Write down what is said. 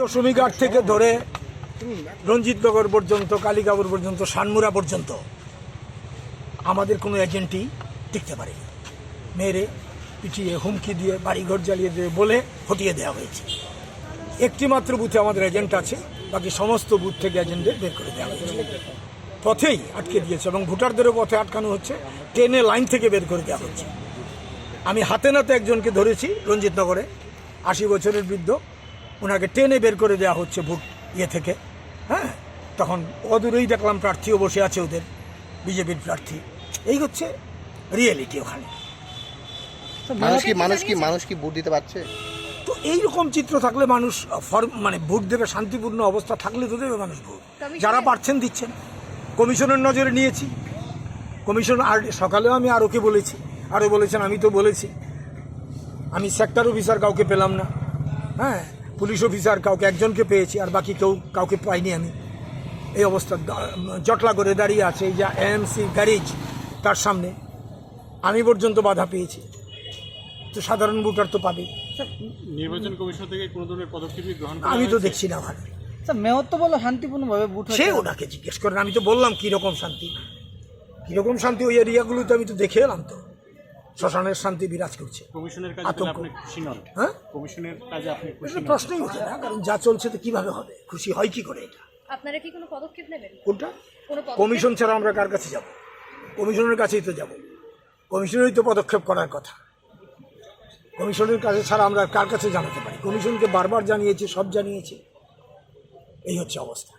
দশমী ঘাট থেকে ধরে রঞ্জিতনগর পর্যন্ত কালীকাপুর পর্যন্ত, সানমুরা পর্যন্ত আমাদের কোনো এজেন্টই টিকতে পারে মেরে, পিটিয়ে, হুমকি দিয়ে, বাড়িঘর জ্বালিয়ে দিয়ে বলে হটিয়ে দেওয়া হয়েছে। একটি মাত্র বুথে আমাদের এজেন্ট আছে, বাকি সমস্ত বুথ থেকে এজেন্টদের বের করে দেওয়া হয়েছে। পথেই আটকে দিয়েছে এবং ভোটারদেরও পথে আটকানো হচ্ছে ট্রেনে লাইন থেকে বের করে দেওয়া হচ্ছে। আমি হাতে নাতে একজনকে ধরেছি রঞ্জিতনগরে, আশি বছরের বৃদ্ধ। ওনাকে টেনে বের করে দেওয়া হচ্ছে ভোট ইয়ে থেকে হ্যাঁ? তখন অদূরেই দেখলাম প্রার্থীও বসে আছে ওদের বিজেপির প্রার্থী। এই হচ্ছে রিয়েলিটি ওখানে। মানুষ কি মানুষ কি মানুষ কি ভোট দিতে পারছে? তো এইরকম চিত্র থাকলে মানুষ ফর মানে ভোট দেবে শান্তিপূর্ণ অবস্থা থাকলে তো দেবে মানুষ ভোট। যারা পারছেন দিচ্ছেন। কমিশনের নজরে নিয়েছি। কমিশন আর সকালেও আমি আরোকে বলেছি। আরও বলেছেন আমি তো বলেছি। আমি সেক্টর অফিসার কাউকে পেলাম না। হ্যাঁ? পুলিশ অফিসার কাউকে একজনকে পেয়েছি আর বাকি কেউ কাউকে পাইনি আমি। এই অবস্থা। জটলা করে দাঁড়িয়ে আছে এই যা এএমসি গ্যারেজ তার সামনে। আমি পর্যন্ত বাধা পেয়েছি। তো সাধারণ ভোটার তো পাবে নির্বাচন কমিশন থেকে কোনো ধরনের পদক্ষেপই গ্রহণ আমি তো দেখছি না ওখানে স্যার মেয়র তো বলল শান্তিপূর্ণভাবে ভোট সে ওনাকে জিজ্ঞেস করেন আমি তো বললাম কীরকম শান্তি। কীরকম শান্তি ওই এরিয়াগুলোতে আমি তো দেখে এলাম তো। শ্মশানের শান্তি বিরাজ করছে। কমিশনের কাজে তাহলে আতঙ্ক। আপনি খুশি নন? হ্যাঁ? কমিশনের কাজে আপনি খুশি এটা নন? প্রশ্নই ওঠে না কারণ যা চলছে তো কীভাবে হবে? খুশি হয় কি করে এটা? আপনারা কি কোনো পদক্ষেপ নেবেন? কোনটা? কমিশন ছাড়া আমরা কার কাছে যাব? কমিশনের কাছেই তো যাব। কমিশনেরই তো পদক্ষেপ করার কথা। কমিশনের কাছে ছাড়া আমরা কার কাছে জানাতে পারি? কমিশনকে বারবার জানিয়েছি সব জানিয়েছি। এই হচ্ছে অবস্থা।